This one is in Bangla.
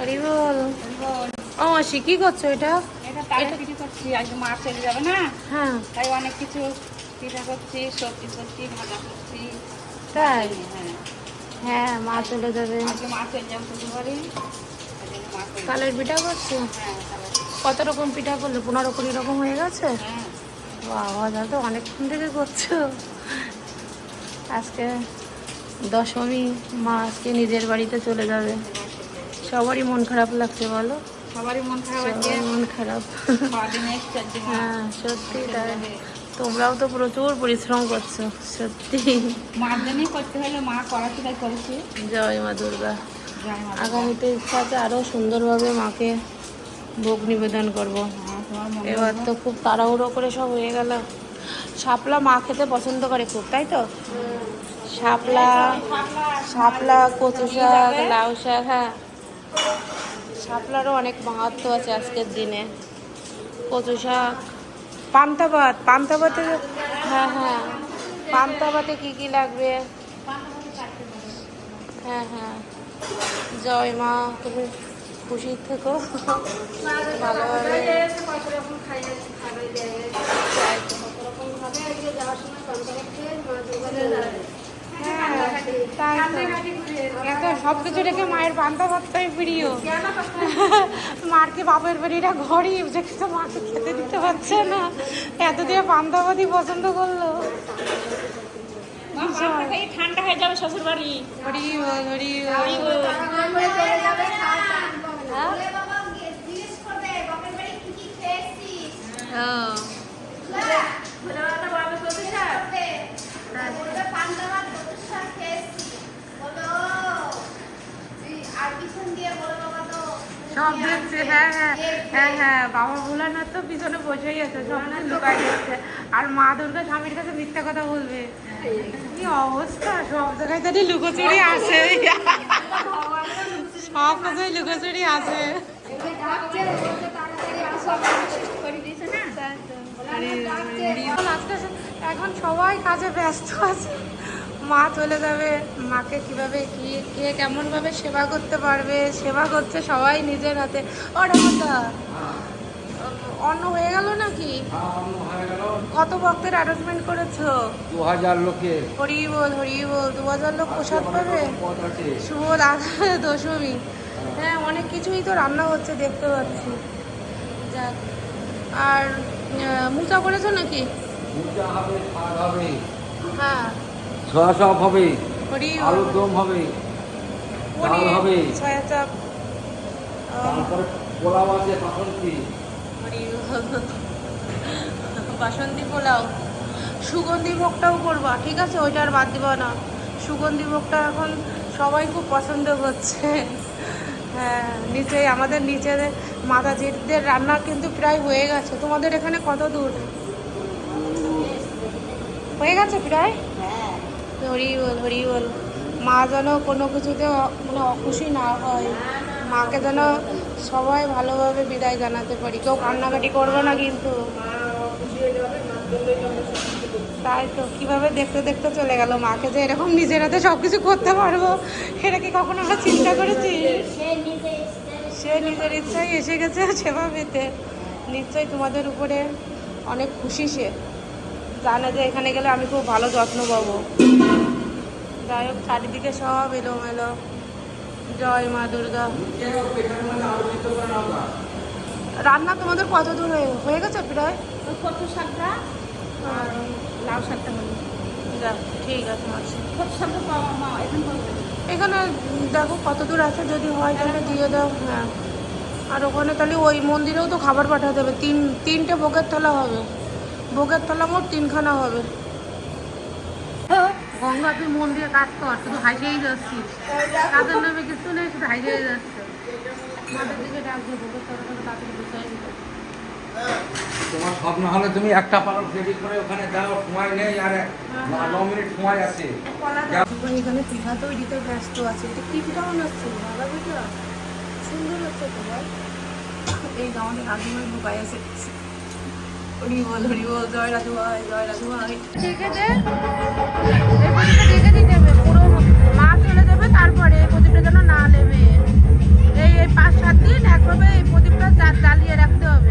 হরি বল ও মাসি কি করছ এটা? এটা তালের পিঠে করছি চলে যাবে না? হ্যাঁ। তাই অনেক কিছু পিঠা করছি সবজি করছি ভাজা করছি। তাই? হ্যাঁ। হ্যাঁ মা চলে যাবে। আজকে চলে শ্বশুরবাড়ি। কালের পিঠা করছ? হ্যাঁ। কত রকম পিঠা করলে? পনেরো কুড়ি রকম হয়ে গেছে? হ্যাঁ। বাবা দাদা তো অনেকক্ষণ থেকে করছ। আজকে দশমী মা আজকে নিজের বাড়িতে চলে যাবে। সবারই মন খারাপ লাগছে বলো? সবারই মন খারাপ মন খারাপ। হ্যাঁ সত্যি তাই। তোমরাও তো প্রচুর পরিশ্রম করছ সত্যি। মার জন্যই করতে হলো মা করেছি। জয় মা দুর্গা। আগামীতে ইচ্ছা আছে আরও সুন্দরভাবে মাকে ভোগ নিবেদন করব। হ্যাঁ, এবার তো খুব তাড়াহুড়ো করে সব হয়ে গেল। শাপলা মা খেতে পছন্দ করে খুব তাই তো? শাপলা শাপলা কচু শাক। লাউ শাক হ্যাঁ। শাপলারও অনেক মাহাত্ম আছে আজকের দিনে। কচু শাক। পান্তা ভাত হ্যাঁ হ্যাঁ। পান্তা ভাতে কী কী লাগবে? হ্যাঁ হ্যাঁ। জয় মা, তুমি খুশি থেকো। ভালোভাবে সব কিছু রেখে মায়ের পান্তা ভাতটাই প্রিয় মার কি বাপের বাড়িটা গরিব যে কিছু মাকে খেতে দিতে পারছে না। এত দিয়ে পান্তা ভাতই পছন্দ করল। ঠান্ডা হয়ে যাবে শ্বশুর বাড়ি। হরি বল হরি বল হ্যাঁ? ও, সব দেখছে হ্যাঁ হ্যাঁ হ্যাঁ হ্যাঁ বাবা ভোলানাথ তো পিছনে বসেই আছে সব লুকাই যাচ্ছে আর মা দুর্গা স্বামীর কাছে মিথ্যা কথা বলবে। কি অবস্থা? সব জায়গায় যদি লুকোচুরি আছে সব জায়গায় লুকোচুরি আছে এখন সবাই কাজে ব্যস্ত আছে। মা চলে যাবে মাকে কীভাবে কি কে কেমন ভাবে সেবা করতে পারবে সেবা করছে সবাই নিজের হাতে। ও ঠাকুরদা অন্ন হয়ে গেল নাকি? কত ভক্তের অ্যারেঞ্জমেন্ট করেছ? দু হাজার লোকের হরি বল হরি বল দু হাজার লোক প্রসাদ পাবে? শুভ দশমী। হ্যাঁ অনেক কিছুই তো রান্না হচ্ছে দেখতে পাচ্ছি। যাক আর মুচা করেছ নাকি? হবে হবে। হ্যাঁ। চপ হবে আলুর দম হবে ডাল হবে। ছয়া চাপ তারপরে পোলাও আছে বাসন্তী। বাসন্তী পোলাও। সুগন্ধি ভোগটাও করবা ঠিক আছে? ওইটা আর বাদ দিবা না। সুগন্ধি ভোগটা এখন সবাই খুব পছন্দ করছে। হ্যাঁ নিচে আমাদের নিচে মাতাজিদের রান্না কিন্তু প্রায় হয়ে গেছে। তোমাদের এখানে কত দূর? হয়ে গেছে প্রায়? হরি বল বল। মা যেন কোনো কিছুতে মানে অখুশি না হয়। মাকে যেন সবাই ভালোভাবে বিদায় জানাতে পারি। কেউ কান্নাকাটি করবে না কিন্তু। তাই তো, কীভাবে দেখতে দেখতে চলে গেল মাকে যে এরকম নিজের হাতে সব কিছু করতে পারব, এটা কি কখনো আমরা চিন্তা করেছি? সে নিজের ইচ্ছায় এসে গেছে সেবা পেতে নিশ্চয়ই তোমাদের উপরে অনেক খুশি সে। জানে যে এখানে গেলে আমি খুব ভালো যত্ন পাবো। যাই হোক চারিদিকে সব এলোমেলো। জয় মা দুর্গা। রান্না তোমাদের কত দূর হয়ে হয়ে গেছে প্রায়? কচু শাকটা আর লাউ শাকটা হলো। যাক ঠিক আছে মাসি শাকটা পাওয়া এখন দেখো কত দূর আছে যদি হয় তাহলে দিয়ে দাও। হ্যাঁ। আর ওখানে তাহলে ওই মন্দিরেও তো খাবার পাঠাতে হবে। তিন তিনটে ভোগের থালা হবে। ভোগের থালা মোট তিনখানা হবে। গঙ্গা তুই মন দিয়ে কাজ কর শুধু হাসিয়েই যাচ্ছিস তাদের নামে কিছু নেই শুধু হাসিয়েই যাচ্ছে। মাথার দিকে ডাকবে ভোগের থালাটা তাড়াতাড়ি তোমার হলে তুমি একটা পালক রেডি করে ওখানে দাও সময় নেই আর ন মিনিট সময় আছে। এখানে পিঠা তৈরিতে ব্যস্ত আছে এটা কি পিঠা বানাচ্ছে? ভালো পিঠা সুন্দর হচ্ছে তো বল। এই আমাদের রাজুভাই ঢুকাই আছে। হরিবল হরিবল জয় রাধু ভাই, জয় ঠিক আছে দেখে দিতে হবে। পুরো মা চলে যাবে, তারপরে প্রদীপটা যেন না নেবে এই এই পাঁচ, সাত দিন একভাবে এই প্রদীপটা জ্বালিয়ে রাখতে হবে।